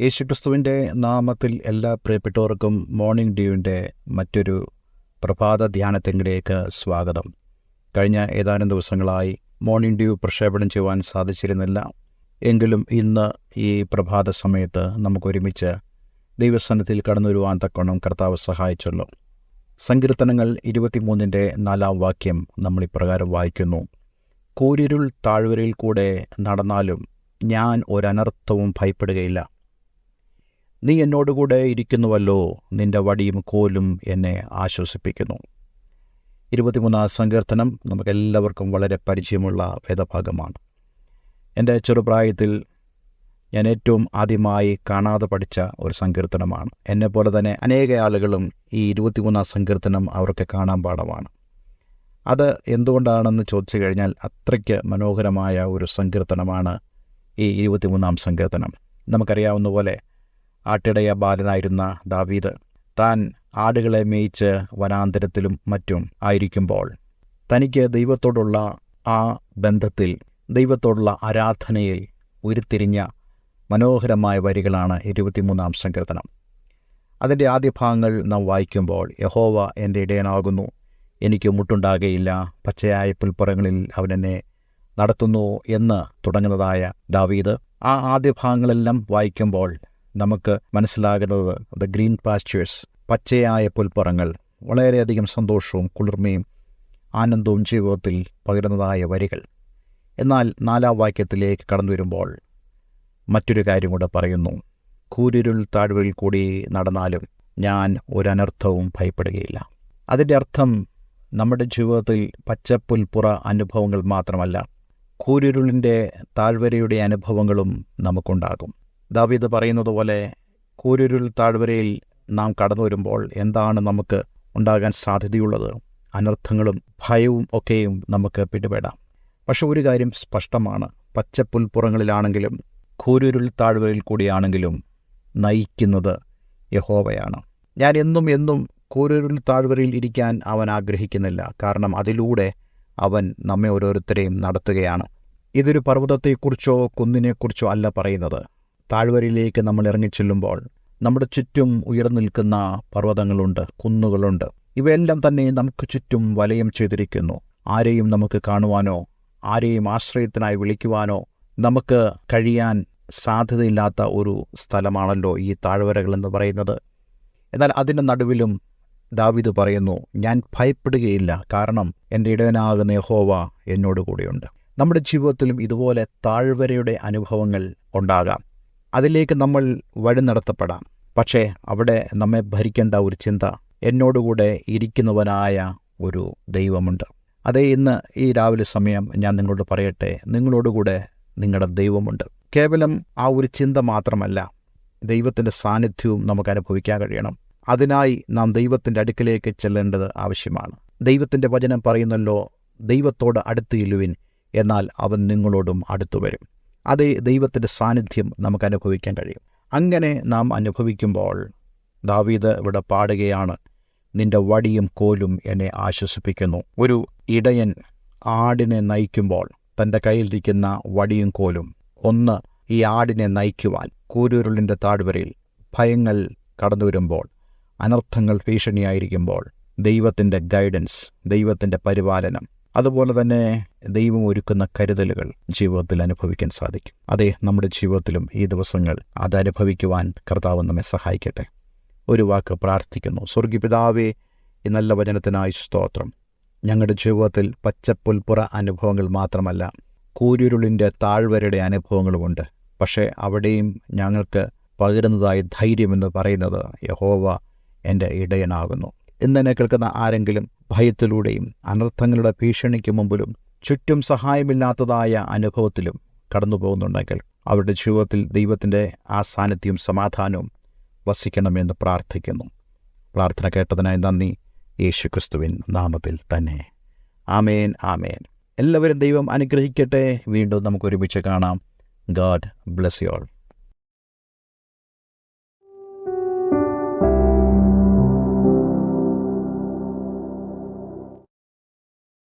യേശുക്രിസ്തുവിന്റെ നാമത്തിൽ എല്ലാ പ്രിയപ്പെട്ടവർക്കും മോർണിംഗ് ഡ്യൂവിന്റെ മറ്റൊരു പ്രഭാത ധ്യാനത്തിലേക്ക് സ്വാഗതം. കഴിഞ്ഞ ഏതാനും ദിവസങ്ങളായി മോർണിംഗ് ഡ്യൂ പ്രക്ഷേപണം ചെയ്യുവാൻ സാധിച്ചിരുന്നില്ല. എങ്കിലും ഇന്ന് ഈ പ്രഭാത സമയത്ത് നമുക്കൊരുമിച്ച് ദൈവസ്ഥാനത്തിൽ കടന്നു വരുവാൻ തക്കോണം കർത്താവ് സഹായിച്ചല്ലോ. സങ്കീർത്തനങ്ങൾ ഇരുപത്തിമൂന്നിന്റെ നാലാം വാക്യം നമ്മൾ ഇപ്രകാരം വായിക്കുന്നു. കൂരിരുൾ താഴ്വരയിൽ കൂടെ നടന്നാലും ഞാൻ ഒരനർത്ഥവും ഭയപ്പെടുകയില്ല. നീ എന്നോടുകൂടെ ഇരിക്കുന്നുവല്ലോ. നിന്റെ വടിയും കോലും എന്നെ ആശ്വസിപ്പിക്കുന്നു. ഇരുപത്തിമൂന്നാം സങ്കീർത്തനം നമുക്കെല്ലാവർക്കും വളരെ പരിചയമുള്ള വേദഭാഗമാണ്. എന്റെ ചെറുപ്രായത്തിൽ ഞാൻ ഏറ്റവും ആദ്യമായി കാണാതെ പഠിച്ച ഒരു സങ്കീർത്തനമാണ്. എന്നെപ്പോലെ തന്നെ അനേക ആളുകളും ഈ ഇരുപത്തിമൂന്നാം സങ്കീർത്തനം അവർക്ക് കാണാൻ പാടമാണ് അത് എന്തുകൊണ്ടാണെന്ന് ചോദിച്ചു കഴിഞ്ഞാൽ അത്രയ്ക്ക് മനോഹരമായ ഒരു സങ്കീർത്തനമാണ് ഈ ഇരുപത്തിമൂന്നാം സങ്കീർത്തനം. നമുക്കറിയാവുന്ന പോലെ ആട്ടിടയ ബാലനായിരുന്ന ദാവീദ് താൻ ആടുകളെ മേയിച്ച് വനാന്തരത്തിലും മറ്റും ആയിരിക്കുമ്പോൾ തനിക്ക് ദൈവത്തോടുള്ള ആ ബന്ധത്തിൽ ദൈവത്തോടുള്ള ആരാധനയിൽ ഉരുത്തിരിഞ്ഞ മനോഹരമായ വരികളാണ് ഇരുപത്തിമൂന്നാം സങ്കീർത്തനം. അതിന്റെ ആദ്യ ഭാഗങ്ങൾ നാം വായിക്കുമ്പോൾ യഹോവ എന്റെ ഇടയനാകുന്നു എനിക്ക് മുട്ടുണ്ടാകുകയില്ല പച്ചയായ പുൽപ്പുറങ്ങളിൽ അവനെന്നെ നടത്തുന്നു എന്ന് തുടങ്ങുന്നതായ ദാവീദ്. ആ ആദ്യ ഭാഗങ്ങളെല്ലാം വായിക്കുമ്പോൾ നമുക്ക് മനസ്സിലാകുന്നത് ദ ഗ്രീൻ പാസ്റ്റേഴ്സ് പച്ചയായ പുൽപ്പറങ്ങൾ വളരെയധികം സന്തോഷവും കുളിർമയും ആനന്ദവും ജീവിതത്തിൽ പകരുന്നതായ വരികൾ. എന്നാൽ നാലാം വാക്യത്തിലേക്ക് കടന്നു വരുമ്പോൾ മറ്റൊരു കാര്യം കൂടെ പറയുന്നു. കൂരിരുൾ താഴ്വയിൽ കൂടി നടന്നാലും ഞാൻ ഒരനർത്ഥവും ഭയപ്പെടുകയില്ല. അതിന്റെ അർത്ഥം നമ്മുടെ ജീവിതത്തിൽ പച്ചപ്പുൽപ്പുറ അനുഭവങ്ങൾ മാത്രമല്ല കൂരിരുളിന്റെ താഴ്വരയുടെ അനുഭവങ്ങളും നമുക്കുണ്ടാകും. ദാവീദ് പറയുന്നത് പോലെ കൂരുരുൾ താഴ്വരയിൽ നാം കടന്നു വരുമ്പോൾ എന്താണ് നമുക്ക് ഉണ്ടാകാൻ സാധ്യതയുള്ളത്? അനർത്ഥങ്ങളും ഭയവും ഒക്കെയും നമുക്ക് പിടിപെടാം. പക്ഷെ ഒരു കാര്യം സ്പഷ്ടമാണ്. പച്ചപ്പുൽപ്പുറങ്ങളിലാണെങ്കിലും കൂരുരുൾ താഴ്വരയിൽ കൂടിയാണെങ്കിലും നയിക്കുന്നത് യഹോവയാണ്. ഞാൻ എന്നും എന്നും കൂരുരുൾ താഴ്വരയിൽ ഇരിക്കാൻ അവൻ ആഗ്രഹിക്കുന്നില്ല. കാരണം അതിലൂടെ അവൻ നമ്മെ ഓരോരുത്തരെയും നടത്തുകയാണ്. ഇതൊരു പർവതത്തെക്കുറിച്ചോ കുന്നിനെക്കുറിച്ചോ അല്ല പറയുന്നത്. താഴ്വരയിലേക്ക് നമ്മൾ ഇറങ്ങിച്ചെല്ലുമ്പോൾ നമ്മുടെ ചുറ്റും ഉയർന്നു നിൽക്കുന്ന പർവതങ്ങളുണ്ട് കുന്നുകളുണ്ട്. ഇവയെല്ലാം തന്നെ നമുക്ക് ചുറ്റും വലയം ചെയ്തിരിക്കുന്നു. ആരെയും നമുക്ക് കാണുവാനോ ആരെയും ആശ്രയത്തിനായി വിളിക്കുവാനോ നമുക്ക് കഴിയാൻ സാധ്യതയില്ലാത്ത ഒരു സ്ഥലമാണല്ലോ ഈ താഴ്വരകൾ എന്ന് പറയുന്നത്. എന്നാൽ അതിന്റെ നടുവിലും ദാവിദ് പറയുന്നു ഞാൻ ഭയപ്പെടുകയില്ല കാരണം എന്റെ ഇടയനാകുന്ന യഹോവ എന്നോട് കൂടെയുണ്ട്. നമ്മുടെ ജീവിതത്തിലും ഇതുപോലെ താഴ്വരയുടെ അനുഭവങ്ങൾ ഉണ്ടാകാം. അതിലേക്ക് നമ്മൾ വഴി നടത്തപ്പെടാം. പക്ഷേ അവിടെ നമ്മെ ഭരിക്കേണ്ട ഒരു ചിന്ത എന്നോടുകൂടെ ഇരിക്കുന്നവനായ ഒരു ദൈവമുണ്ട്. അതേ ഇന്ന് ഈ രാവിലെ സമയം ഞാൻ നിങ്ങളോട് പറയട്ടെ നിങ്ങളോടുകൂടെ നിങ്ങളുടെ ദൈവമുണ്ട്. കേവലം ആ ഒരു ചിന്ത മാത്രമല്ല ദൈവത്തിന്റെ സാന്നിധ്യവും നമുക്ക് അനുഭവിക്കാൻ കഴിയണം. അതിനായി നാം ദൈവത്തിന്റെ അടുക്കിലേക്ക് ചെല്ലേണ്ടത് ആവശ്യമാണ്. ദൈവത്തിന്റെ വചനം പറയുന്നല്ലോ ദൈവത്തോട് അടുത്ത് ഇല്ലുവിൻ എന്നാൽ അവൻ നിങ്ങളോടും അടുത്തു വരും അതേ ദൈവത്തിന്റെ സാന്നിധ്യം നമുക്ക് അനുഭവിക്കാൻ കഴിയും. അങ്ങനെ നാം അനുഭവിക്കുമ്പോൾ ദാവീദ് ഇവിടെ പാടുകയാണ് നിന്റെ വടിയും കോലും എന്നെ ആശ്വസിപ്പിക്കുന്നു. ഒരു ഇടയൻ ആടിനെ നയിക്കുമ്പോൾ തന്റെ കയ്യിലിരിക്കുന്ന വടിയും കോലും ഒന്ന് ഈ ആടിനെ നയിക്കുവാൻ കൂരുരുളിന്റെ താഴ്വരയിൽ ഭയങ്ങൾ കടന്നു വരുമ്പോൾ അനർത്ഥങ്ങൾ ഭീഷണിയായിരിക്കുമ്പോൾ ദൈവത്തിന്റെ ഗൈഡൻസ് ദൈവത്തിന്റെ പരിപാലനം. അതുപോലെ തന്നെ ദൈവം ഒരുക്കുന്ന കരുതലുകൾ ജീവിതത്തിൽ അനുഭവിക്കാൻ സാധിക്കും. അതെ നമ്മുടെ ജീവിതത്തിലും ഈ ദിവസങ്ങൾ അതനുഭവിക്കുവാൻ കർത്താവ് നമ്മെ സഹായിക്കട്ടെ. ഒരു വാക്ക് പ്രാർത്ഥിക്കുന്നു. സ്വർഗിപിതാവേ ഈ നല്ല വചനത്തിനായി സ്തോത്രം. ഞങ്ങളുടെ ജീവിതത്തിൽ പച്ചപ്പുൽപ്പുറ അനുഭവങ്ങൾ മാത്രമല്ല കൂരുരുളിന്റെ താഴ്വരയുടെ അനുഭവങ്ങളുമുണ്ട് പക്ഷേ അവിടെയും ഞങ്ങൾക്ക് പകരുന്നതായി ധൈര്യമെന്ന് പറയുന്നത് യഹോവ എന്റെ ഇടയനാകുന്നു. ഇന്നെ കേൾക്കുന്ന ആരെങ്കിലും ഭയത്തിലൂടെയും അനർത്ഥങ്ങളുടെ ഭീഷണിക്ക് മുമ്പിലും ചുറ്റും സഹായമില്ലാത്തതായ അനുഭവത്തിലും കടന്നു പോകുന്നുണ്ടെങ്കിൽ അവരുടെ ജീവിതത്തിൽ ദൈവത്തിന്റെ ആ സാന്നിധ്യവും സമാധാനവും വസിക്കണമെന്ന് പ്രാർത്ഥിക്കുന്നു. പ്രാർത്ഥന കേട്ടതിനായി നന്ദി. യേശു ക്രിസ്തുവിൻ നാമത്തിൽ തന്നെ. ആമേൻ ആമേൻ. എല്ലാവരും ദൈവം അനുഗ്രഹിക്കട്ടെ. വീണ്ടും നമുക്ക് ഒരുമിച്ച് കാണാം. God bless you all